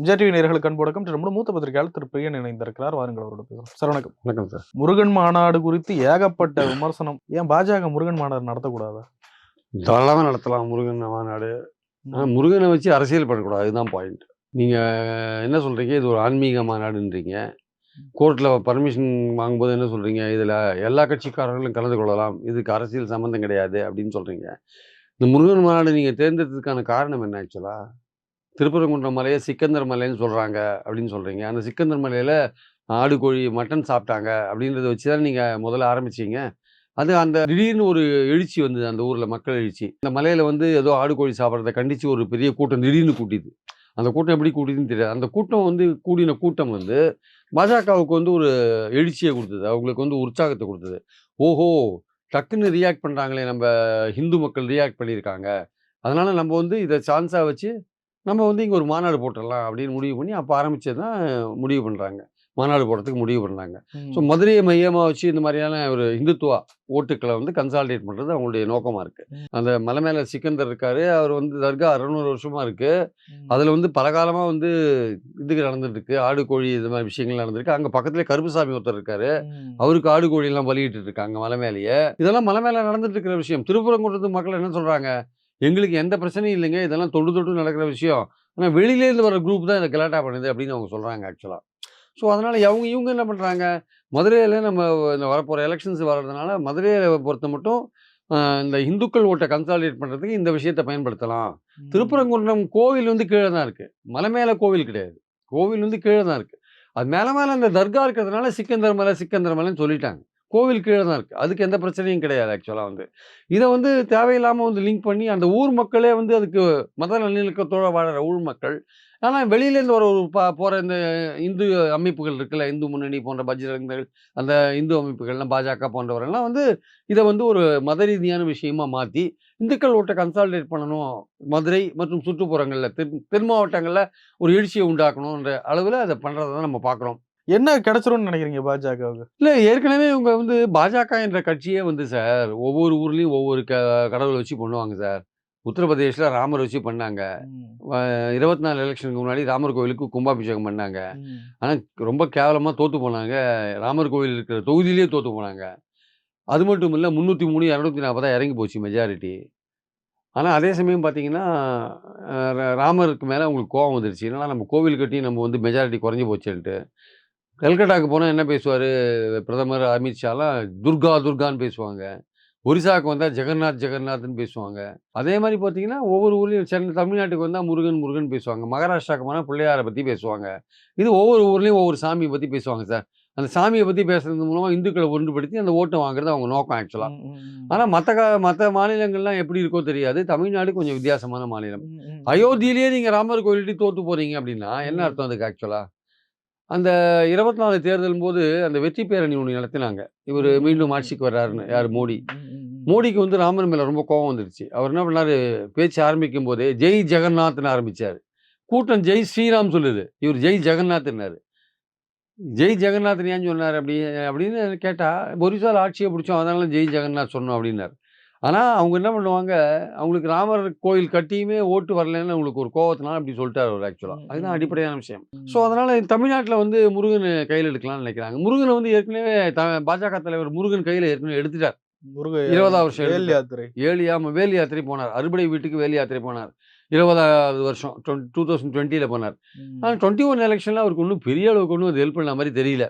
விஜய் நேர்களுக்கு அன்போடக்கம் நம்முடைய மூத்த பத்திரிகையாளர் திரு பிரியன் இணைந்திருக்கிறார். வாருங்கள் அவரோட சார் வணக்கம். வணக்கம் சார். முருகன் மாநாடு குறித்து ஏகப்பட்ட விமர்சனம். ஏன் பாஜக முருகன் மாநாடு நடத்தக்கூடாதா? தாராளமாக நடத்தலாம் முருகன் மாநாடு. ஆனால் முருகனை வச்சு அரசியல் பண்ணக்கூடாது. அதுதான் பாயிண்ட் நீங்கள் என்ன சொல்கிறீங்க இது ஒரு ஆன்மீக மாநாடுன்றீங்க. கோர்ட்டில் பர்மிஷன் வாங்கும்போது என்ன சொல்கிறீங்க இதில் எல்லா கட்சிக்காரர்களும் கலந்து கொள்ளலாம். இதுக்கு அரசியல் சம்மந்தம் கிடையாது அப்படின்னு சொல்கிறீங்க இந்த முருகன் மாநாடு நீங்கள் தேர்ந்தெடுத்ததுக்கான காரணம் என்ன ஆக்சுவலாக திருப்பரங்குன்றம் மலையை சிக்கந்தர் மலைன்னு சொல்கிறாங்க அப்படின்னு சொல்கிறீங்க அந்த சிக்கந்தர் மலையில் ஆடு கோழி மட்டன் சாப்பிட்டாங்க அப்படின்றத வச்சு தான் நீங்கள் முதல்ல ஆரம்பிச்சீங்க. அது அந்த திடீர்னு ஒரு எழுச்சி வந்தது அந்த ஊரில் மக்கள் எழுச்சி. இந்த மலையில் வந்து ஏதோ ஆடு கோழி சாப்பிட்றத கண்டித்து ஒரு பெரிய கூட்டம் திடீர்னு கூட்டிது. அந்த கூட்டம் எப்படி கூட்டிதுன்னு தெரியாது. அந்த கூட்டம் வந்து கூடின கூட்டம் வந்து பாஜகவுக்கு வந்து ஒரு எழுச்சியை கொடுத்தது. அவங்களுக்கு வந்து உற்சாகத்தை கொடுத்தது. ஓஹோ! டக்குன்னு ரியாக்ட் பண்ணுறாங்களே நம்ம ஹிந்து மக்கள் ரியாக்ட் பண்ணியிருக்காங்க. அதனால் நம்ம வந்து இதை சான்ஸாக வச்சு நம்ம வந்து இங்கே ஒரு மாநாடு போட்டுடலாம் அப்படின்னு முடிவு பண்ணி அப்போ ஆரம்பிச்சது தான் முடிவு பண்ணுறாங்க மாநாடு போடுறதுக்கு முடிவு பண்ணாங்க ஸோ மதுரையை மையமாக வச்சு இந்த மாதிரியான ஒரு இந்துத்துவா ஓட்டுக்களை வந்து கன்சாலிடேட் பண்ணுறது அவங்களுடைய நோக்கமாக இருக்குது அந்த மலை மேலே சிக்கந்தர் இருக்காரு. அவர் வந்து தர்கா அறுநூறு வருஷமாக இருக்குது அதில் வந்து பல காலமாக வந்து இதுக்கு நடந்துட்டு இருக்கு ஆடு கோழி இது மாதிரி விஷயங்கள் நடந்திருக்கு அங்கே பக்கத்துலேயே கருப்புசாமி ஒருத்தர் இருக்காரு. அவருக்கு ஆடு கோழியெல்லாம் பலியிட்டு இருக்காங்க மலை மேலேயே. இதெல்லாம் மலை மேலே நடந்துட்டு இருக்கிற விஷயம். திருப்பரங்குன்றத்து மக்கள் என்ன சொல்கிறாங்க எங்களுக்கு எந்த பிரச்சனையும் இல்லைங்க. இதெல்லாம் தொண்டு தொட்டு நடக்கிற விஷயம். ஆனால் வெளியிலேருந்து வர குரூப் தான் இதை கலாட்டா பண்ணுது அப்படின்னு அவங்க சொல்கிறாங்க ஆக்சுவலாக ஸோ அதனால் அவங்க இவங்க என்ன பண்ணுறாங்க மதுரையில் நம்ம இந்த வரப்போகிற எலெக்ஷன்ஸ் வர்றதுனால மதுரையை பொறுத்த மட்டும் இந்த இந்துக்கள் ஓட்டை கன்சாலிடேட் பண்ணுறதுக்கு இந்த விஷயத்தை பயன்படுத்தலாம். திருப்பரங்குன்றம் கோவில் வந்து கீழே தான் இருக்குது மலை மேலே கோவில் கிடையாது. கோவில் வந்து கீழே தான் இருக்குது அது மேலே மேலே அந்த தர்கா இருக்கிறதுனால சிக்கந்தர் மலை சிக்கந்தர் மலைன்னு சொல்லிட்டாங்க. கோவில் கீழே தான் இருக்குது அதுக்கு எந்த பிரச்சனையும் கிடையாது ஆக்சுவலாக வந்து. இதை வந்து தேவையில்லாமல் வந்து லிங்க் பண்ணி அந்த ஊர் மக்களே வந்து அதுக்கு மத நல்லிணக்கத்தோடு வாழற ஊர் மக்கள். ஆனால் வெளியிலேருந்து வர ஒரு பா போகிற இந்த இந்து அமைப்புகள் இருக்குல்ல இந்து முன்னணி போன்ற பஜ்ரங்கள் அந்த இந்து அமைப்புகள்லாம் பாஜக போன்றவரெல்லாம் வந்து இதை வந்து ஒரு மத ரீதியான விஷயமா மாற்றி இந்துக்கள் ஓட்ட கன்சாலிடேட் பண்ணணும். மதுரை மற்றும் சுற்றுப்புறங்களில் தென் தென் மாவட்டங்களில் ஒரு எழுச்சியை உண்டாக்கணுன்ற அளவில் அதை பண்ணுறதை தான் நம்ம பார்க்குறோம் என்ன கிடைச்சிரும்னு நினைக்கிறீங்க பாஜகவுக்கு? இல்லை ஏற்கனவே இவங்க வந்து பாஜக என்ற கட்சியே வந்து சார் ஒவ்வொரு ஊர்லேயும் ஒவ்வொரு க கடவுளை வச்சு பண்ணுவாங்க சார். உத்தரப்பிரதேசில் ராமர் வச்சு பண்ணாங்க. இருபத்தி நாலு எலெக்ஷனுக்கு முன்னாடி ராமர் கோவிலுக்கு கும்பாபிஷேகம் பண்ணாங்க. ஆனால் ரொம்ப கேவலமாக தோற்று போனாங்க. ராமர் கோவில் இருக்கிற தொகுதியிலேயே தோற்று போனாங்க. அது மட்டும் இல்லை முந்நூற்றி மூணு இரநூத்தி நாற்பதா இறங்கி போச்சு மெஜாரிட்டி ஆனால் அதே சமயம் பார்த்தீங்கன்னா ராமருக்கு மேலே அவங்களுக்கு கோவம் வந்துருச்சு. என்னன்னா நம்ம கோவில் கட்டி நம்ம வந்து மெஜாரிட்டி குறைஞ்சி போச்சுன்ட்டு. கல்கட்டாக்கு போனால் என்ன பேசுவார்? பிரதமர் அமித்ஷாலாம் துர்கா துர்கான்னு பேசுவாங்க. ஒரிசாவுக்கு வந்தால் ஜெகநாத் ஜெகநாத்னு பேசுவாங்க. அதே மாதிரி பார்த்தீங்கன்னா ஒவ்வொரு ஊர்லேயும் சென்னை தமிழ்நாட்டுக்கு வந்தால் முருகன் முருகன் பேசுவாங்க. மகாராஷ்டிராவுக்கு போனால் பிள்ளையாரை பற்றி பேசுவாங்க. இது ஒவ்வொரு ஊர்லேயும் ஒவ்வொரு சாமியை பற்றி பேசுவாங்க சார். அந்த சாமியை பற்றி பேசுறது மூலமாக இந்துக்களை ஒன்றுபடுத்தி அந்த ஓட்டை வாங்குறது அவங்க நோக்கம் ஆக்சுவலாக ஆனால் மற்ற க மற்ற மாநிலங்கள்லாம் எப்படி இருக்கோ தெரியாது. தமிழ்நாடு கொஞ்சம் வித்தியாசமான மாநிலம். அயோத்தியிலேயே நீங்கள் ராமர் கோயிலிட்டு தோற்று போகிறீங்க அப்படின்னா என்ன. அர்த்தம் அதுக்கு ஆக்சுவலாக அந்த இருபத்தி நாலு தேர்தல் போது அந்த வெற்றி பேரணி ஒன்று நடத்தினாங்க. இவர் மீண்டும் ஆட்சிக்கு வர்றாருன்னு யார் மோடி. மோடிக்கு வந்து ராமர் மேலே ரொம்ப கோவம் வந்துருச்சு. அவர் என்ன பண்ணாரு? பேச்சு ஆரம்பிக்கும் போதே ஜெய் ஜெகநாத்னு ஆரம்பிச்சார். கூட்டம் ஜெய் ஸ்ரீராம் சொல்லுது. இவர் ஜெய் ஜெகநாத்னாரு. ஜெய் ஜெகநாத் ஏன் சொன்னார் அப்படி அப்படின்னு கேட்டால் ஒரிசால ஆட்சியை பிடிச்சோம் அதனால ஜெய் ஜெகநாத் சொன்னோம் அப்படின்னாரு. ஆனால் அவங்க என்ன பண்ணுவாங்க? அவங்களுக்கு ராமர் கோயில் கட்டியுமே ஓட்டு வரலன்னு அவங்களுக்கு ஒரு கோவத்தினால அப்படி சொல்லிட்டாரு அவர் ஆக்சுவலாக அதுதான் அடிப்படையான விஷயம். ஸோ அதனால் தமிழ்நாட்டில் வந்து முருகன் கையில் எடுக்கலாம்னு நினைக்கிறாங்க. முருகனை வந்து ஏற்கனவே த பாஜக தலைவர் முருகன் கையில் ஏற்கனவே எடுத்துட்டார். முருக இருபதாம் வருஷம் வேல். யாத்திரை. ஏழு ஆமாம் வேலு யாத்திரை போனார். அறுபடை வீட்டுக்கு வேலு யாத்திரை போனார். இருபதாவது வருஷம் டூ தௌசண்ட் டுவெண்ட்டியில் போனார். ஆனால் டுவெண்ட்டி ஒன் எலெக்ஷனில் அவருக்கு ஒன்றும் பெரிய அளவுக்கு ஒன்றும் அது ஹெல்ப் பண்ண மாதிரி தெரியல.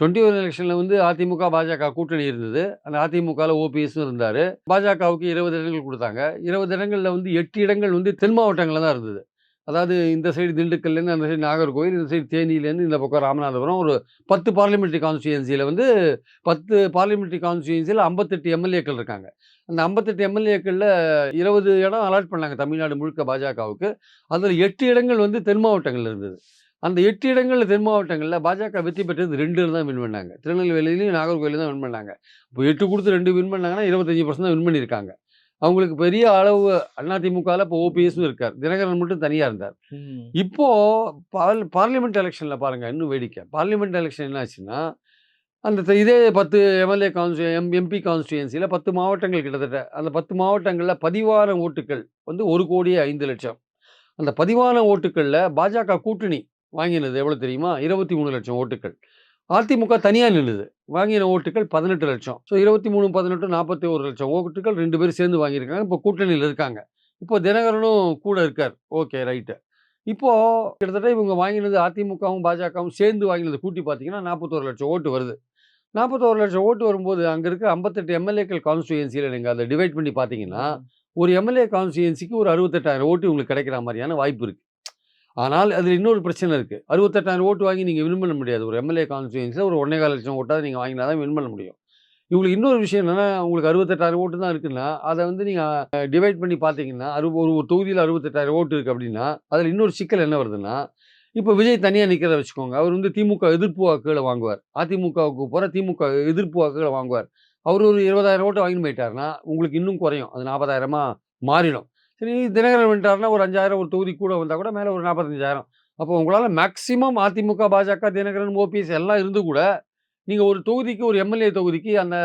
டுவெண்ட்டி ஒன் எலெக்ஷனில் வந்து அதிமுக பாஜக கூட்டணி இருந்தது. அந்த அதிமுகவில் ஓபிஎஸும் இருந்தார். பாஜகவுக்கு இருபது இடங்கள் கொடுத்தாங்க. இருபது இடங்களில் வந்து எட்டு இடங்கள் வந்து தென் மாவட்டங்களில் தான் இருந்தது. அதாவது இந்த சைடு திண்டுக்கல்லேருந்து அந்த சைடு நாகர்கோவில் இந்த சைடு தேனியிலேருந்து இந்த பக்கம் ராமநாதபுரம் ஒரு பத்து பார்லிமெண்ட்ரி கான்ஸ்டியூன்சியில் வந்து பத்து பார்லிமெண்ட்ரி கான்ஸ்டியூன்சியில் ஐம்பத்தெட்டு எம்எல்ஏக்கள் இருக்காங்க. அந்த ஐம்பத்தெட்டு எம்எல்ஏக்களில் இருபது இடம் அலாட் பண்ணாங்க தமிழ்நாடு முழுக்க பாஜகவுக்கு. அதில் எட்டு இடங்கள் வந்து தென் மாவட்டங்களில் இருந்தது. அந்த எட்டு இடங்கள்ல தென் மாவட்டங்களில் பாஜக வெற்றி பெற்றது ரெண்டு தான் வின் பண்ணாங்க. திருநெல்வேலியிலையும் நாகர்கோயிலையும் தான் வின் பண்ணாங்க. இப்போ எட்டு கொடுத்து ரெண்டு வின் பண்ணாங்கன்னா இருபத்தஞ்சி பர்சன்ட் தான் வின் பண்ணியிருக்காங்க. அவங்களுக்கு பெரிய அளவு அதிமுகவில் இப்போ ஓபிஎஸும் இருக்கார். தினகரன் மட்டும் தனியாக இருந்தார். இப்போ பால் பார்லிமெண்ட் எலெக்ஷனில் பாருங்க இன்னும் வேடிக்கை. பார்லிமெண்ட் எலெக்ஷன் என்ன ஆச்சுன்னா அந்த இதே பத்து எம்எல்ஏ கான்ஸ்டி எம் எம்பி கான்ஸ்டியூன்சியில் பத்து மாவட்டங்கள் கிட்டத்தட்ட அந்த பத்து மாவட்டங்களில் பதிவான ஓட்டுகள் வந்து ஒரு கோடியே ஐந்து லட்சம். அந்த பதிவான ஓட்டுக்கள்ல பாஜக கூட்டணி வாங்கினது எவ்வளவு தெரியுமா? இருபத்தி மூணு லட்சம் ஓட்டுகள் அதிமுக தனியா நின்னுது வாங்கின ஓட்டுகள் பதினெட்டு லட்சம். ஸோ இருபத்தி மூணு பதினெட்டு நாற்பத்தி ஒரு லட்சம் ஓட்டுகள் ரெண்டு பேரும் சேர்ந்து வாங்கியிருக்காங்க. இப்போ கூட்டணியில் இருக்காங்க. இப்போ தினகரனும் கூட இருக்கார். Okay right. இப்போ கிட்டத்தட்ட இவங்க வாங்கினது அதிமுகவும் பாஜகவும் சேர்ந்து வாங்கினது கூட்டி பார்த்தீங்கன்னா நாற்பத்தோரு லட்சம் ஓட்டு வருது. நாற்பத்தோரு லட்சம் ஓட்டு வரும்போது அங்கே இருக்க ஐம்பத்தெட்டு எம்எல்ஏக்கள் கான்ஸ்டுயன்சியில் நீங்கள் அதை டிவைட் பண்ணி பார்த்தீங்கன்னா ஒரு எம்எல்ஏ கான்ஸ்டியன்சிக்கு ஒரு அறுபத்தெட்டாயிரம் ஓட்டு உங்களுக்கு கிடைக்கிற மாதிரியான வாய்ப்பு இருக்குது ஆனால் அதில் இன்னொரு பிரச்சனை இருக்குது அறுபத்தெட்டாயிரம் ஓட்டு வாங்கி நீங்கள் வின் பண்ண முடியாது. ஒரு எம்எல்ஏ கான்ஸ்டியன்சியில் ஒரு ஒன்றே கால் லட்சம் ஓட்டாவது நீங்கள் வாங்கினா தான் வின் பண்ண முடியும். இவங்களுக்கு இன்னொரு விஷயம் என்னென்னா உங்களுக்கு அறுபத்தெட்டாயிரம் ஓட்டு தான் இருக்குன்னா அதை வந்து நீங்கள் டிவைட் பண்ணி பார்த்தீங்கன்னா அறு ஒரு ஒரு தொகுதியில் அறுபத்தெட்டாயிரம் ஓட்டு இருக்குது அப்படின்னா அதில் இன்னொரு சிக்கல் என்ன வருதுன்னா இப்போ விஜய் தனியாக நிற்கிறத வச்சுக்கோங்க. அவர் வந்து திமுக எதிர்ப்பு வாக்குகளை வாங்குவார். அதிமுகவுக்கு போகிற திமுக எதிர்ப்பு வாக்குகளை வாங்குவார். அவர் ஒரு இருபதாயிரம் ஓட்டு வாங்கின்னு போயிட்டாருன்னா உங்களுக்கு இன்னும் குறையும். அது நாற்பதாயிரமா மாறிடும். சரி தினகரன் வந்துட்டாருன்னா ஒரு அஞ்சாயிரம் ஒரு தொகுதி கூட வந்தால் கூட மேலே ஒரு நாற்பத்தஞ்சாயிரம் அப்போ உங்களால் மேக்ஸிமம் அதிமுக பாஜக தினகரன் ஓபிஎஸ் எல்லாம் இருந்து கூட நீங்கள் ஒரு தொகுதிக்கு ஒரு எம்எல்ஏ தொகுதிக்கு அந்த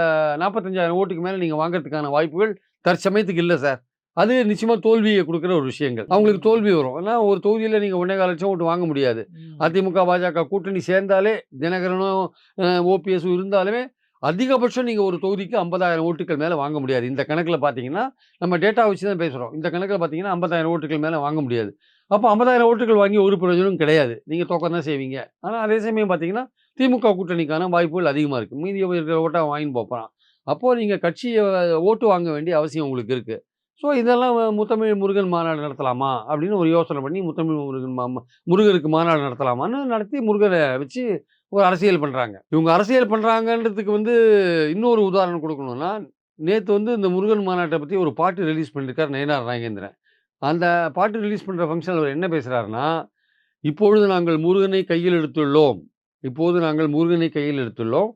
நாற்பத்தஞ்சாயிரம் ஓட்டுக்கு மேலே நீங்கள் வாங்குறதுக்கான வாய்ப்புகள் தற்சமயத்துக்கு இல்லை சார். அது நிச்சயமாக தோல்வியை கொடுக்குற ஒரு விஷயங்கள். அவங்களுக்கு தோல்வி வரும். ஏன்னா ஒரு தொகுதியில் நீங்கள் ஒன்றே கால் லட்சம் ஓட்டு வாங்க முடியாது. அதிமுக பாஜக கூட்டணி சேர்ந்தாலே தினகரனும் ஓபிஎஸும் இருந்தாலுமே அதிகபட்சம் நீங்கள் ஒரு தொகுதிக்கு ஐம்பதாயிரம் ஓட்டுகள் மேலே வாங்க முடியாது. இந்த கணக்கில் பார்த்தீங்கன்னா நம்ம டேட்டா வச்சு தான் பேசுகிறோம் இந்த கணக்கில் பார்த்தீங்கன்னா ஐம்பதாயிரம் ஓட்டுகள் மேலே வாங்க முடியாது. அப்போ ஐம்பதாயிரம் ஓட்டுகள் வாங்கி ஒரு பிரயோஜனம் கிடையாது. நீங்கள் தோக்கம் தான் செய்வீங்க. ஆனால் அதே சமயம் பார்த்தீங்கன்னா திமுக கூட்டணிக்கான வாய்ப்புகள் அதிகமாக இருக்குது மீதி இருக்கிற ஓட்டாக வாங்கின்னு போகிறான் அப்போது நீங்கள் கட்சியை ஓட்டு வாங்க வேண்டிய அவசியம் உங்களுக்கு இருக்குது ஸோ இதெல்லாம் முத்தமிழ் முருகன் மாநாடு நடத்தலாமா? அப்படின்னு ஒரு யோசனை பண்ணி முத்தமிழ் முருகன் மா முருகருக்கு மாநாடு நடத்தலாமான்னு நடத்தி முருகரை வச்சு ஒரு அரசியல் பண்ணுறாங்க இவங்க அரசியல் பண்ணுறாங்கன்றதுக்கு வந்து இன்னொரு உதாரணம் கொடுக்கணும்னா நேற்று வந்து இந்த முருகன் மாநாட்டை பற்றி ஒரு பாட்டு ரிலீஸ் பண்ணியிருக்கார் நயனார் நாகேந்திரன். அந்த பாட்டு ரிலீஸ் பண்ணுற ஃபங்க்ஷனில் அவர் என்ன பேசுகிறாருன்னா இப்பொழுது நாங்கள் முருகனை கையில் எடுத்துள்ளோம். இப்போது நாங்கள் முருகனை கையில் எடுத்துள்ளோம்.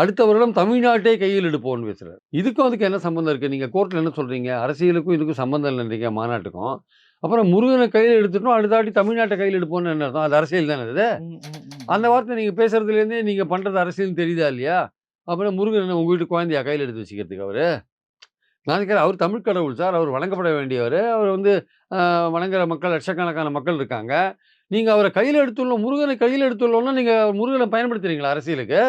அடுத்த வருடம் தமிழ்நாட்டே கையில் எடுப்போம்னு பேசுகிறார் இதுக்கும் அதுக்கு என்ன சம்மந்தம் இருக்குது நீங்கள் கோர்ட்டில் என்ன சொல்கிறீங்க அரசியலுக்கும் இதுக்கும் சம்மந்தம் இல்லைன்றீங்க மாநாட்டுக்கும். அப்புறம் முருகனை கையில் எடுத்துட்டோம் அடுத்தாட்டி தமிழ்நாட்டை கையில் எடுப்போம்னு என்ன அர்த்தம் அது அரசியல் தானே அது அந்த வார்த்தை நீங்கள் பேசுறதுலேருந்தே நீங்கள் பண்ணுறது அரசியல் தெரியுதா இல்லையா? அப்புறம் முருகன் உங்கள் வீட்டு குழந்தையா கையில் எடுத்து வச்சுக்கிறதுக்கு அவர்? நான் நினைக்கிறேன் அவர் தமிழ் கடவுள் சார் அவர் வணங்கப்பட வேண்டியவர். அவர் வந்து வணங்குற மக்கள் லட்சக்கணக்கான மக்கள் இருக்காங்க. நீங்கள் அவரை கையில் எடுத்துள்ளோம் முருகனை கையில் எடுத்துள்ளோம்னா நீங்கள் முருகனை பயன்படுத்துறீங்களா அரசியலுக்கு?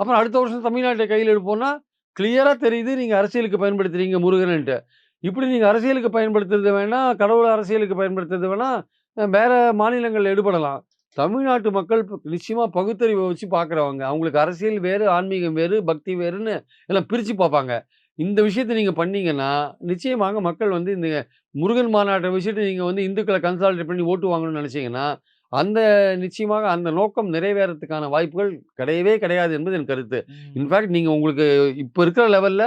அப்புறம் அடுத்த வருஷம் தமிழ்நாட்டை கையில் எடுப்போம்னா கிளியராக தெரியுது நீங்கள் அரசியலுக்கு பயன்படுத்துறீங்க முருகன்ட்டு இப்படி நீங்கள் அரசியலுக்கு பயன்படுத்துறது வேணா கடவுள் அரசியலுக்கு பயன்படுத்துறது வேணா அஹ், வேற மாநிலங்கள் எடுபடலாம். தமிழ்நாட்டு மக்கள் ப- நிச்சயமா பகுத்தறிவை வச்சு பார்க்குறவங்க அவங்களுக்கு அரசியல் வேறு ஆன்மீகம் வேறு பக்தி வேறுன்னு எல்லாம் பிரித்து பார்ப்பாங்க. இந்த விஷயத்தை நீங்கள் பண்ணீங்கன்னா நிச்சயமாக மக்கள் வந்து இந்த முருகன் மாநாட்டை வச்சுட்டு நீங்கள் வந்து இந்துக்களை கன்சால்டேட் பண்ணி ஓட்டு வாங்கணும்னு நினச்சிங்கன்னா அந்த நிச்சயமாக அந்த நோக்கம் நிறைவேறதுக்கான வாய்ப்புகள் கிடையவே கிடையாது என்பது என் கருத்து. இன்ஃபேக்ட் நீங்கள் உங்களுக்கு இப்போ இருக்கிற லெவலில்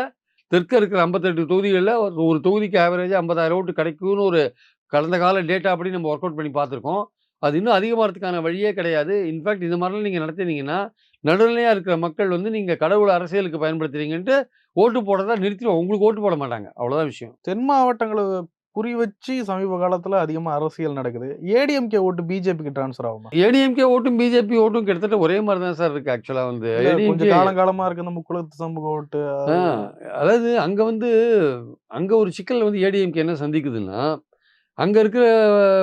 தெற்க இருக்கிற ஐம்பத்தெட்டு தொகுதிகளில் ஒரு ஒரு தொகுதிக்கு ஆவரேஜாக ஐம்பதாயிரம் ஓட்டு கிடைக்கும்னு ஒரு கடந்த கால டேட்டா அப்படி நம்ம ஒர்க் அவுட் பண்ணி பார்த்துருக்கோம். அது இன்னும் அதிகமாகிறதுக்கான வழியே கிடையாது. இன்ஃபேக்ட் இந்த மாதிரிலாம் நீங்கள் நடத்தினீங்கன்னா நடுநிலையாக இருக்கிற மக்கள் வந்து நீங்கள் கடவுள் அரசியலுக்கு பயன்படுத்துறீங்கன்ட்டு ஓட்டு போடுறதா நிறுத்திடுவோம் உங்களுக்கு ஓட்டு போட மாட்டாங்க. அவ்வளோதான் விஷயம். தென் மாவட்டங்களை குறி வச்சு சமீப காலத்துல அதிகமா அரசியல் நடக்குது. ஏடிஎம்கே ஓட்டு பிஜேபிக்கு டிரான்ஸ்ஃபர் ஆகுமா? ஏடிஎம்கே ஓட்டும் பிஜேபி ஓட்டும் கிட்டத்தட்ட ஒரே மாதிரி தான் சார் இருக்குது ஆக்சுவலாக வந்து. கொஞ்சம் காலங்காலமா இருக்கு இந்த முக்குளத்து சமூக ஓட்டு அதாவது அங்க வந்து அங்க ஒரு சிக்கல் வந்து ஏடிஎம்கே என்ன சந்திக்குதுன்னா அங்க இருக்கிற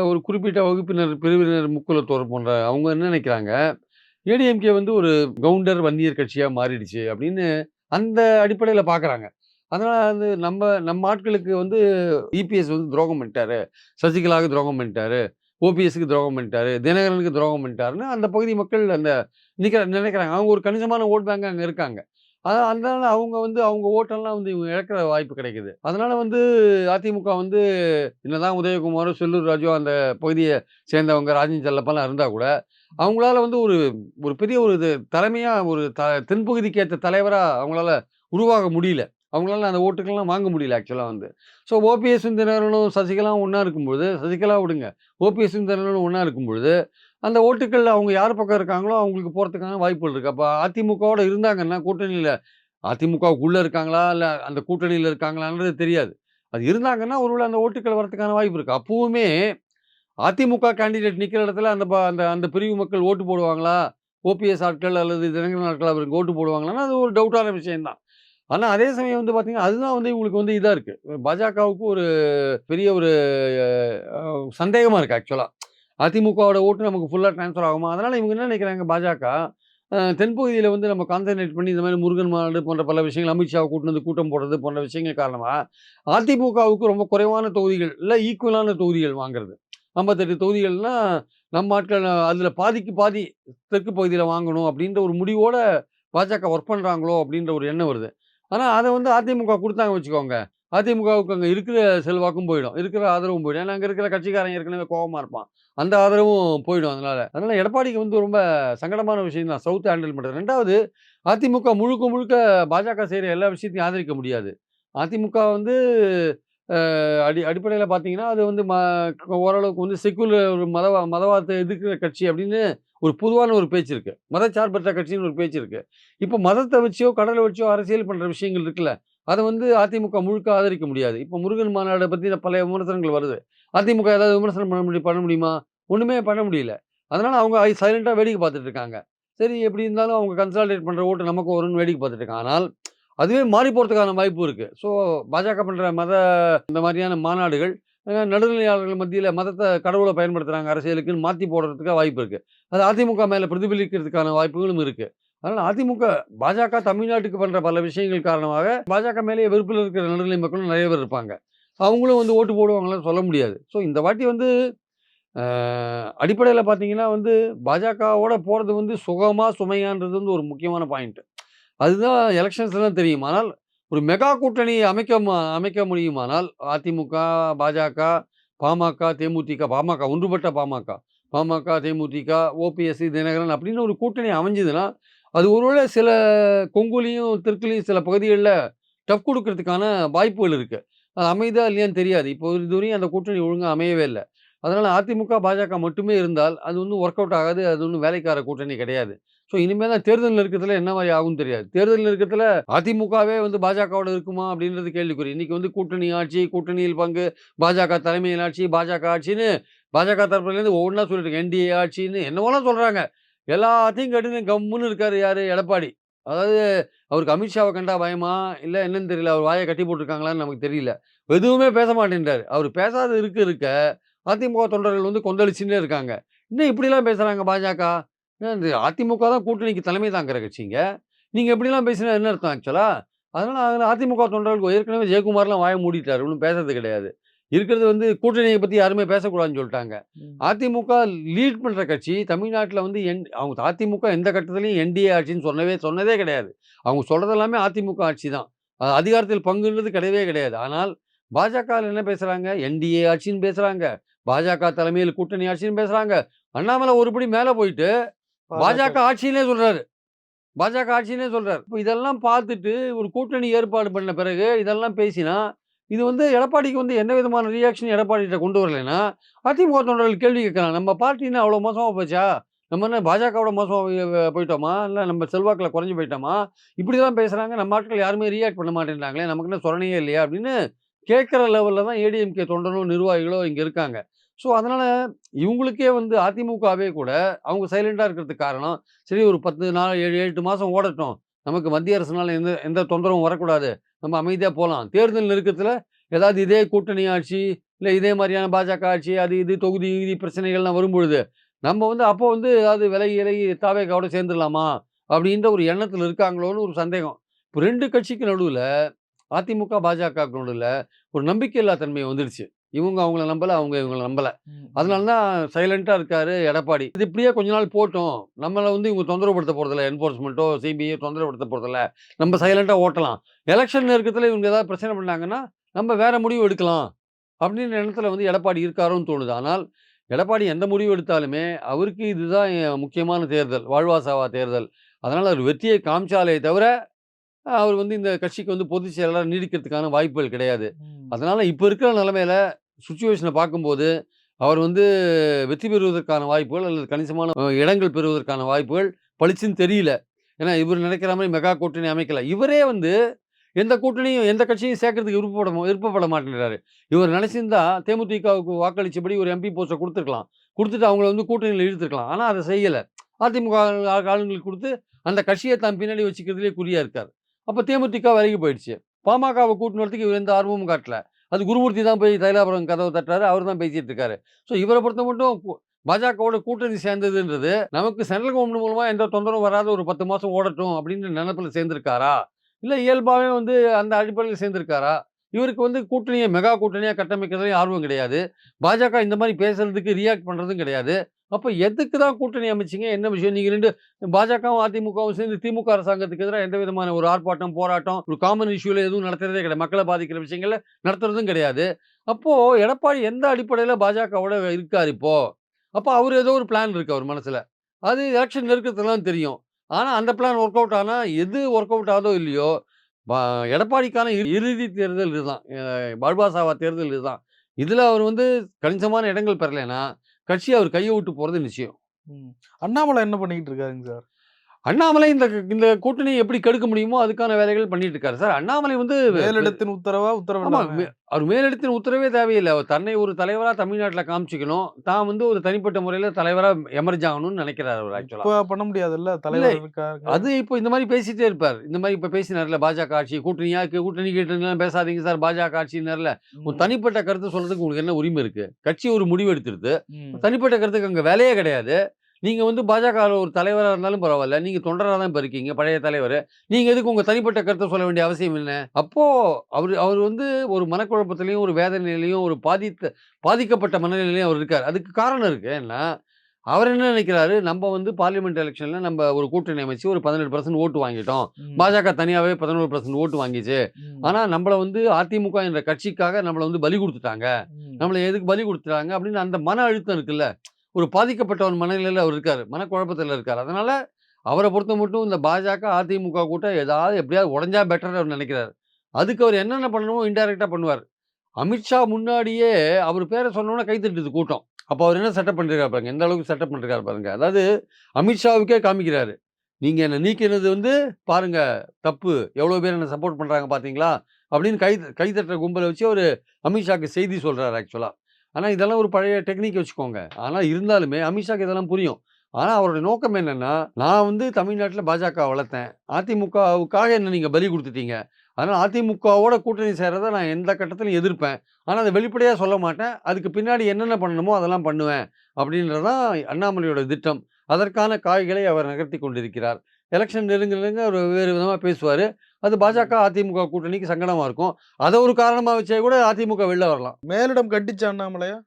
ஒரு குறிப்பிட்ட வகுப்பினர் பிரிவினர் முக்குலத்தோர் போன்ற அவங்க என்ன நினைக்கிறாங்க? ஏடிஎம்கே வந்து ஒரு கவுண்டர் வன்னியர் கட்சியா மாறிடுச்சு அப்படின்னு அந்த அடிப்படையில் பார்க்குறாங்க அதனால் வந்து நம்ம நம்ம ஆட்களுக்கு வந்து இபிஎஸ் வந்து துரோகம் பண்ணிட்டாரு. சசிகலாவுக்கு துரோகம் பண்ணிட்டாரு. ஓபிஎஸ்க்கு துரோகம் பண்ணிட்டாரு. தினகரனுக்கு துரோகம் பண்ணிட்டாருன்னு அந்த பகுதி மக்கள் அந்த நிற்கிற நினைக்கிறாங்க. அவங்க ஒரு கணிசமான ஓட் பேங்க் அங்கே இருக்காங்க. அதான் அதனால அவங்க வந்து அவங்க ஓட்டெல்லாம் வந்து இவங்க இழக்கிற வாய்ப்பு கிடைக்குது. அதனால வந்து அதிமுக வந்து என்னதான் உதயகுமாரும் செல்லூர் ராஜு அந்த பகுதியை சேர்ந்தவங்க ராஜன் செல்லப்பெல்லாம் இருந்தால் கூட அவங்களால வந்து ஒரு ஒரு பெரிய ஒரு இது தலைமையாக ஒரு த தென்பகுதிக்கேற்ற தலைவராக அவங்களால உருவாக முடியல. அவங்களால அந்த ஓட்டுக்கள்லாம் வாங்க முடியல ஆக்சுவலாக வந்து. ஸோ ஓபிஎஸ் தினகரனும் சசிகலாவும் ஒன்றா இருக்கும்பொழுது சசிகலா விடுங்க. ஓபிஎஸ் தினகரனும் ஒன்றா இருக்கும்பொழுது அந்த ஓட்டுக்கள் அவங்க யார் பக்கம் இருக்காங்களோ அவங்களுக்கு போகிறதுக்கான வாய்ப்புகள் இருக்குது அப்போ அதிமுகவோட இருந்தாங்கன்னா கூட்டணியில் அதிமுகவுக்குள்ளே இருக்காங்களா? இல்லை அந்த கூட்டணியில் இருக்காங்களான்றது தெரியாது. அது இருந்தாங்கன்னா ஒருவேளை அந்த ஓட்டுக்கள் வரதுக்கான வாய்ப்பு இருக்குது அப்போவுமே அதிமுக கேண்டிடேட் நிற்கிற இடத்துல அந்த அந்த அந்த பிரிவு மக்கள் ஓட்டு போடுவாங்களா? ஓபிஎஸ் ஆட்கள் அல்லது தினகரன் ஆட்கள் அவருக்கு ஓட்டு போடுவாங்களான்னா அது ஒரு டவுட்டான விஷயம்தான். ஆனால் அதே சமயம் வந்து பார்த்தீங்கன்னா, அதுதான் வந்து இவங்களுக்கு வந்து இதாக இருக்குது பாஜகவுக்கு ஒரு பெரிய ஒரு சந்தேகமாக இருக்குது ஆக்சுவலாக அதிமுகவோட ஓட்டு நமக்கு ஃபுல்லாக ட்ரான்ஸ்ஃபர் ஆகுமா? அதனால் இவங்க என்ன நினைக்கிறாங்க பாஜக, தென்பகுதியில் வந்து நம்ம கான்சன்ட்ரேட் பண்ணி இந்த மாதிரி முருகன் மாநாடு போன்ற பல விஷயங்கள் அமித்ஷாவ கூட்டிட்டு கூட்டம் போடுறது போன்ற விஷயங்கள் காரணமாக அதிமுகவுக்கு ரொம்ப குறைவான தொகுதிகள், இல்லை ஈக்குவலான தொகுதிகள் வாங்குறது. ஐம்பத்தெட்டு தொகுதிகள்னால் நம்ம ஆட்கள் அதில் பாதிக்கு பாதி தெற்கு பகுதியில் வாங்கணும் அப்படின்ற ஒரு முடிவோட பாஜக ஒர்க் பண்ணுறாங்களோ அப்படின்ற ஒரு எண்ணம் வருது. ஆனால் அதை வந்து அதிமுக கொடுத்தாங்க வச்சுக்கோங்க, அதிமுகவுக்கு அங்கே இருக்கிற செல்வாக்கும் போயிடும். இருக்கிற ஆதரவும் போயிடும். ஏன்னா அங்கே இருக்கிற கட்சிக்காரன் ஏற்கனவே கோபமாக இருப்பான். அந்த ஆதரவும் போயிடும் அதனால. அதனால் எடப்பாடிக்கு வந்து ரொம்ப சங்கடமான விஷயம் தான். சவுத் ஹேண்டில் பண்ணுறது ரெண்டாவது அதிமுக முழுக்க முழுக்க பாஜக செய்கிற எல்லா விஷயத்தையும் ஆதரிக்க முடியாது. அதிமுக வந்து அடி அடிப்படையில் பார்த்தீங்கன்னா, அது வந்து ம ஓரளவுக்கு வந்து செக்குலர் ஒரு மதவா மதவாதத்தை எதிர்க்கிற கட்சி அப்படின்னு ஒரு பொதுவான ஒரு பேச்சு இருக்குது மதச்சார்பற்ற கட்சின்னு ஒரு பேச்சு இருக்குது இப்போ மதத்தை வச்சோ, கடலை வச்சோ அரசியல் பண்ணுற விஷயங்கள் இருக்குல்ல, அதை வந்து அதிமுக முழுக்க ஆதரிக்க முடியாது. இப்போ முருகன் மாநாடை பற்றி பல விமர்சனங்கள் வருது. அதிமுக ஏதாவது விமர்சனம் பண்ண முடியும் பண்ண முடியுமா? ஒன்றுமே பண்ண முடியல. அதனால் அவங்க சைலண்ட்டாக வேடிக்கை பார்த்துட்டு இருக்காங்க. சரி எப்படி இருந்தாலும் அவங்க கன்சால்டேட் பண்ணுற ஓட்டு நமக்கு வரும்னு வேடிக்கை பார்த்துட்டு இருக்காங்க. ஆனால் அதுவே மாறி போகிறதுக்கான வாய்ப்பு இருக்குது ஸோ பாஜக பண்ணுற மத இந்த மாதிரியான மாநாடுகள் நடுநிலையாளர்கள் மத்தியில் மதத்தை கடவுளை பயன்படுத்துகிறாங்க அரசியலுக்குன்னு மாற்றி போடுறதுக்கு வாய்ப்பு இருக்குது அது அதிமுக மேலே பிரதிபலிக்கிறதுக்கான வாய்ப்புகளும் இருக்குது அதனால் அதிமுக பாஜக தமிழ்நாட்டுக்கு பண்ணுற பல விஷயங்கள் காரணமாக பாஜக மேலேயே வெறுப்பில் இருக்கிற நடுநிலை மக்களும் நிறைய பேர் இருப்பாங்க. அவங்களும் வந்து ஓட்டு போடுவாங்களான்னு சொல்ல முடியாது. ஸோ இந்த வாட்டி வந்து அடிப்படையில் பார்த்தீங்கன்னா வந்து பாஜகவோட போகிறது வந்து சுகமாக சுமையான்றது வந்து ஒரு முக்கியமான பாயிண்ட்டு அதுதான் எலெக்ஷன்ஸ்ல தான் தெரியும். ஆனால் ஒரு மெகா கூட்டணி அமைக்க அமைக்க முடியுமானால் அதிமுக, பாஜக, பாமக, தேமுதிக, பாமக ஒன்றுபட்ட பாமக. பாமக, தேமுதிக, ஓபிஎஸ், தினகரன் அப்படின்னு ஒரு கூட்டணி அமைஞ்சதுன்னா, அது ஒருவேளை சில கொங்குலையும் தெற்குலையும் சில பகுதிகளில் டஃப் கொடுக்கறதுக்கான வாய்ப்புகள் இருக்குது அது அமைதா இல்லையான்னு தெரியாது. இப்போ இதுவரையும் அந்த கூட்டணி ஒழுங்காக அமையவே இல்லை அதனால் அதிமுக, பாஜக மட்டுமே இருந்தால் அது ஒன்றும் ஒர்க் அவுட் ஆகாது. அது ஒன்றும் வேலைக்கார கூட்டணி கிடையாது. ஸோ இனிமேல் தான் தேர்தல் நெருக்கத்தில் என்ன மாதிரி ஆகும் தெரியாது. தேர்தல் நெருக்கத்தில் அதிமுகவே வந்து பாஜகவோட இருக்குமா அப்படின்றது கேள்விக்குறி. இன்னைக்கு வந்து கூட்டணி ஆட்சி, கூட்டணியில் பங்கு, பாஜக தலைமையில் ஆட்சி, பாஜக ஆட்சின்னு பாஜக தரப்புலேருந்து ஒவ்வொன்றா சொல்லிட்டு என்டிஏ ஆட்சின்னு என்னவோலாம் சொல்கிறாங்க எல்லாத்தையும் கேட்டுன்னு கம்முன்னு இருக்கார் யார் எடப்பாடி. அதாவது அவருக்கு அமித்ஷாவை கண்டா பயமா? இல்லை என்னன்னு தெரியல. அவர் வாயை கட்டி போட்டிருக்காங்களான்னு நமக்கு தெரியல. எதுவுமே பேச மாட்டேன்றார் அவர் பேசாத இருக்க இருக்க அதிமுக தொண்டர்கள் வந்து கொந்தளிச்சுன்னே இருக்காங்க. இன்னும் இப்படிலாம் பேசுகிறாங்க பாஜக? இந்த அதிமுக தான் கூட்டணிக்கு தலைமை தாங்குற கட்சிங்க. நீங்க இப்படிலாம் பேசினா என்ன அர்த்தம் ஆக்சுவலா? அதனால அதுல அதிமுக தொண்டர்கள் ஏற்கனவே ஜெயக்குமார்லாம் வாய மூடிட்டாரு. ஒண்ணும் பேசுறது கிடையாது. இருக்கிறது வந்து கூட்டணிய பத்தி யாருமே பேசக்கூடாதுன்னு சொல்ட்டாங்க. ம். அதிமுக லீட் பண்ற கட்சி தமிழ்நாட்டுல வந்து என் அவங்க அதிமுக எந்த கட்டத்திலயும் என்டிஏ ஆட்சின்னு சொன்னவே சொன்னதே கிடையாது. அவங்க சொல்றது எல்லாமே அதிமுக ஆட்சி தான். அதிகாரத்தில் பங்குன்றது கிடையவே கிடையாது. ஆனால் பாஜகல என்ன பேசுறாங்க? என்டிஏ ஆட்சின்னு பேசுறாங்க. பாஜக தலைமையில் கூட்டணி ஆட்சின்னு பேசுறாங்க. அண்ணாமலை ஒருபடி மேல போயிட்டு பாஜக ஆட்சின்னே சொல்றாரு. பாஜக ஆட்சின்னே சொல்றாரு. இப்ப இதெல்லாம் பார்த்துட்டு ஒரு கூட்டணி ஏற்பாடு பண்ண பிறகு இதெல்லாம் பேசினா, இது வந்து எடப்பாடிக்கு வந்து எந்த விதமான ரியாக்ஷன் எடப்பாடிட்ட கொண்டு வரலைன்னா, அதிமுக தொண்டர்கள் கேள்வி கேட்கலாம். நம்ம பார்ட்டி என்ன அவ்வளோ மோசமா போச்சா? நம்ம என்ன பாஜகவோட மோசமா போய் போயிட்டோமா? இல்ல நம்ம செல்வாக்குல குறைஞ்சு போயிட்டோமா? இப்படிதான் பேசுறாங்க. நம்ம ஆட்கள் யாருமே ரியாக்ட் பண்ண மாட்டேன்றாங்களே! நமக்கு என்ன சொரணையே இல்லையா? அப்படின்னு கேட்கிற லெவல்ல தான் ஏடிஎம்கே தொண்டரும், நிர்வாகிகளோ இங்க இருக்காங்க. ஸோ அதனால் இவங்களுக்கே வந்து அதிமுகவே கூட அவங்க சைலண்டாக இருக்கிறதுக்கு காரணம், சரி ஒரு 10 நாள் ஏழு எட்டு மாதம் ஓடட்டும். நமக்கு மத்திய அரசுனால எந்த எந்த தொந்தரவும் வரக்கூடாது. நம்ம அமைதியாக போகலாம் தேர்தல் நெருக்கத்தில் ஏதாவது இதே கூட்டணி ஆட்சி, இல்லை இதே மாதிரியான பாஜக ஆட்சி, அது இது தொகுதி கிகுதி பிரச்சனைகள்லாம் வரும்பொழுது, நம்ம வந்து அப்போ வந்து ஏதாவது விலகி கிலகி தாவேகாவோட சேர்ந்துடலாமா? அப்படின்ற ஒரு எண்ணத்தில் இருக்காங்களோன்னு ஒரு சந்தேகம். இப்போ ரெண்டு கட்சிக்கு நடுவில் அதிமுக, பாஜக நடுவில் ஒரு நம்பிக்கையில்லா தன்மை வந்துடுச்சு. இவங்க அவங்கள நம்பல, அவங்க இவங்கள நம்பல. அதனால தான் சைலன்ட்டா இருக்காரு எடப்பாடி. இது இப்படியே கொஞ்ச நாள் போட்டும். நம்மள வந்து இவங்க தொந்தரவுபடுத்த போறதில்ல. என்ஃபோர்ஸ்மென்ட்டோ, சிபிஐயோ தொந்தரவுபடுத்த போறதில்ல. நம்ம சைலன்ட்டா ஓட்டலாம். எலக்ஷன் நெருக்கத்துல இவங்க ஏதாவது பிரச்சனை பண்ணாங்கன்னா, நம்ம வேற முடிவு எடுக்கலாம். அப்படின்ற எண்ணத்துல வந்து எடப்பாடி இருக்காரோன்னு தோணுது. ஆனால் எடப்பாடி எந்த முடிவு எடுத்தாலுமே, அவருக்கு இதுதான் முக்கியமான தேர்தல். வாழ்வா சாவா தேர்தல். அதனால அவர் வெற்றியை காமிச்சாலே தவிர, அவர் வந்து இந்த கட்சிக்கு வந்து பொதுச் செயலாளரா நீடிக்கிறதுக்கான வாய்ப்புகள் கிடையாது. அதனால இப்ப இருக்கிற நிலைமையில சுச்சுவேஷனை பார்க்கும்போது, அவர் வந்து வெற்றி பெறுவதற்கான வாய்ப்புகள் அல்லது கணிசமான இடங்கள் பெறுவதற்கான வாய்ப்புகள் பளிச்சுன்னு தெரியல. ஏன்னா, இவர் நினைக்கிற மாதிரி மெகா கூட்டணி அமைக்கல. இவரே வந்து எந்த கூட்டணியும் எந்த கட்சியும் சேர்க்கறதுக்கு விருப்பப்பட விருப்பப்பட மாட்டேங்கிறாரு. இவர் நினைச்சிருந்தா தேமுதிகவுக்கு வாக்களிச்சபடி ஒரு எம்பி போஸ்ட்ட கொடுத்துருக்கலாம் கொடுத்துட்டு அவங்கள வந்து கூட்டணியில் இழுத்துருக்கலாம். ஆனால் அதை செய்யலை அதிமுக ஆளுங்களுக்கு கொடுத்து அந்த கட்சியை தான் பின்னாடி வச்சுக்கிறதுலே குறியாக இருக்கார் அப்போ தேமுதிக விலகி போயிடுச்சு பாமகவை கூட்டின்னு இவர் எந்த ஆர்வமும் காட்டல அது குருமூர்த்தி தான் போய் தைலாபுரம் கதவை தட்டுறாரு அவர் தான் பேசிட்டு இருக்காரு. ஸோ இவரை பொறுத்த மட்டும் பாஜகவோட கூட்டணி சேர்ந்ததுன்றது நமக்கு சென்ட்ரல் கவர்மெண்ட் மூலமா எந்த தொந்தரவும் வராத ஒரு பத்து மாசம் ஓடட்டும் அப்படின்னு நினைப்பில் சேர்ந்திருக்காரா? இல்லை இயல்பாகவே வந்து அந்த அடிப்படையில் சேர்ந்திருக்காரா? இவருக்கு வந்து கூட்டணியை மெகா கூட்டணியாக கட்டமைக்கிறதுலையும் ஆர்வம் கிடையாது. பாஜக இந்த மாதிரி பேசுறதுக்கு ரியாக்ட் பண்ணுறதும் கிடையாது. அப்போ எதுக்கு தான் கூட்டணி அமைச்சிங்க? என்ன விஷயம்? நீங்கள் ரெண்டு பாஜகவும் அதிமுகவும் சேர்ந்து திமுக அரசாங்கத்துக்கு எதிராக எந்த விதமான ஒரு ஆர்ப்பாட்டம் போராட்டம் ஒரு காமன் இஷ்யூவில் எதுவும் நடத்துறதே கிடையாது. மக்களை பாதிக்கிற விஷயங்களை நடத்துறதும் கிடையாது. அப்போது எடப்பாடி எந்த அடிப்படையில் பாஜகவோட இருக்கார் இப்போது அப்போ அவர் ஏதோ ஒரு பிளான் இருக்குது அவர் மனசில். அது எலெக்ஷன் நெருக்கத்துலாம் தெரியும். ஆனால் அந்த பிளான் ஒர்க் அவுட் ஆனால் எது ஒர்க் அவுட் ஆகுதோ இல்லையோ பா- எடப்பாடிக்கான இறுதி தேர்தல் இதுதான். அஹ் பால்பாசாவா தேர்தல் இதுதான். இதில் அவர் வந்து கணிசமான இடங்கள் பெறலைன்னா கட்சி அவர் கையை விட்டு போகிறது நிச்சயம் ம். அண்ணாமலை என்ன பண்ணிக்கிட்டு இருக்காருங்க சார் அண்ணாமலை இந்த இந்த கூட்டணியை எப்படி கெடுக்க முடியுமோ அதுக்கான வேலைகள் பண்ணிட்டு இருக்காரு. சார் அண்ணாமலை வந்து மேலிடத்தின் உத்தரவா மே- அவர் மேலிடத்தின் உத்தரவே தேவையில்லை. அவர் தன்னை ஒரு தலைவரா தமிழ்நாட்டில் காமிச்சிக்கணும். தான் வந்து ஒரு தனிப்பட்ட முறையில் தலைவரா எமர்ஜ் ஆகணும்னு நினைக்கிறார் அவர் ஆக்சுவலா இப்ப பண்ண முடியாதுல்ல தலைவர் இருக்காரு அது இப்போ இந்த மாதிரி பேசிட்டே இருப்பார். இந்த மாதிரி இப்போ பேசினார்ல பாஜக ஆட்சி. கூட்டணியா கூட்டணி கேட்டுலாம் பேசாதீங்க சார் பாஜக ஆட்சினார்ல உன் தனிப்பட்ட கருத்து சொல்றதுக்கு உங்களுக்கு என்ன உரிமை இருக்கு? கட்சி ஒரு முடிவு எடுத்துருது. தனிப்பட்ட கருத்துக்கு அங்கே வேலையே கிடையாது. நீங்கள் வந்து பாஜக ஒரு தலைவராக இருந்தாலும் பரவாயில்ல. நீங்கள் தொண்டராக தான் இப்போ இருக்கீங்க பழைய தலைவர். நீங்கள் எதுக்கு உங்கள் தனிப்பட்ட கருத்தை சொல்ல வேண்டிய அவசியம் என்ன? அப்போது அவர் அவர் வந்து ஒரு மனக்குழப்பத்திலையும் ஒரு வேதனையிலையும் ஒரு பாதித்த பாதிக்கப்பட்ட மனநிலையிலையும் அவர் இருக்கார். அதுக்கு காரணம் இருக்குது ஏன்னா அவர் என்ன நினைக்கிறாரு? நம்ம வந்து பார்லிமெண்ட் எலெக்ஷனில் நம்ம ஒரு கூட்டணி அமைச்சு ஒரு பதினெட்டு பர்சன்ட் ஓட்டு வாங்கிட்டோம். பாஜக தனியாகவே பதினோரு பர்சன்ட் ஓட்டு வாங்கிச்சு. ம். ஆனால் நம்மளை வந்து அதிமுக என்ற கட்சிக்காக நம்மளை வந்து பலி கொடுத்துட்டாங்க. நம்மளை எதுக்கு பலி கொடுத்துட்டாங்க? அப்படின்னு அந்த மன அழுத்தம் இருக்குல்ல. ஒரு பாதிக்கப்பட்டவன் மனநிலையில் அவர் இருக்கார். மனக்குழப்பத்தில் இருக்கார். அதனால் அவரை பொறுத்த மட்டும் இந்த பாஜக அதிமுக கூட்டம் ஏதாவது எப்படியாவது உடஞ்சா பெட்டர் அவர் நினைக்கிறார். அதுக்கு அவர் என்னென்ன பண்ணணுமோ இன்டைரக்டாக பண்ணுவார். அமித்ஷா முன்னாடியே அவர் பேரை சொன்னோன்னே கைத்தட்டுது கூட்டம். அப்போ அவர் என்ன செட்டப் பண்ணிருக்காரு பாருங்க. எந்த அளவுக்கு செட்டப் பண்ணிருக்காரு பாருங்க. அதாவது அமித்ஷாவுக்கே காமிக்கிறாரு. நீங்கள் என்னை நீக்கினது வந்து பாருங்க தப்பு. எவ்வளோ பேர் என்னை சப்போர்ட் பண்ணுறாங்க பார்த்தீங்களா அப்படின்னு கை கைத்தட்டுற கும்பலை வச்சு ஒரு அமித்ஷாவுக்கு செய்தி சொல்கிறார் ஆக்சுவலாக ஆனால் இதெல்லாம் ஒரு பழைய டெக்னிக் வச்சுக்கோங்க. ஆனால் இருந்தாலுமே அமித்ஷாக்கு இதெல்லாம் புரியும். ஆனால் அவருடைய நோக்கம் என்னென்னா நான் வந்து தமிழ்நாட்டில் பாஜக வளர்த்தேன். அதிமுகவுக்காக என்ன நீங்கள் பலி கொடுத்துட்டீங்க? அதனால் அதிமுகவோட கூட்டணி சேர்றதை நான் எந்த கட்டத்திலும் எதிர்ப்பேன். ஆனால் அதை வெளிப்படையாக சொல்ல மாட்டேன். அதுக்கு பின்னாடி என்னென்ன பண்ணணுமோ அதெல்லாம் பண்ணுவேன் அப்படின்றதான் அண்ணாமலையோட திட்டம். அதற்கான காய்களை அவர் நகர்த்தி கொண்டிருக்கிறார். எலெக்ஷன் நெருங்க நெருங்க அவர் வேறு விதமாக பேசுவார். அது பாஜக அதிமுக கூட்டணிக்கு சங்கடமாக இருக்கும். அதை ஒரு காரணமாக வச்சே கூட அதிமுக வெளில வரலாம். மேலிடம் கட்டிச்ச அண்ணாமலையா?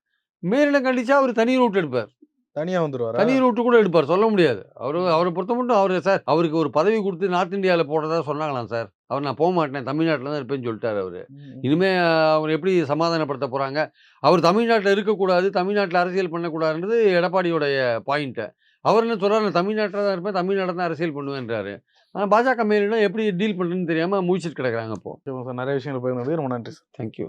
மேலிடம் கண்டிச்சா அவர் தனி ரூட் எடுப்பார். தனியா வந்துருவாரா? தனி ரூட்டு கூட எடுப்பார். சொல்ல முடியாது. அவர் அவரை பொறுத்த மட்டும் அவர் சார் அவருக்கு ஒரு பதவி கொடுத்து நார்த் இந்தியாவில் போடுறதா சொன்னாங்களாம் சார். அவர் நான் போக மாட்டேன். தமிழ்நாட்டில் தான் இருப்பேன்னு சொல்லிட்டார் அவர். ம். இனிமே அஹ், அவர் எப்படி சமாதானப்படுத்த போறாங்க? அவர் தமிழ்நாட்டில் இருக்கக்கூடாது. தமிழ்நாட்டில் அரசியல் பண்ணக்கூடாதுன்றது எடப்பாடியோடைய பாயிண்ட்டு அவர் என்ன சொல்றாரு நான் தமிழ்நாட்டில் தான் இருப்பேன் தமிழ்நாட்டில் தான் அரசியல் பண்ணுவேன்றாரு. ஆனால் பாஜக மேலிடம் எப்படி டீல் பண்ணுறதுன்னு தெரியாமல் முடிச்சிட்டு கிடக்குறாங்க இப்போ. சரி, சார் நிறைய விஷயங்கள் போயிருந்தது ரொம்ப நன்றி சார். தேங்க்யூ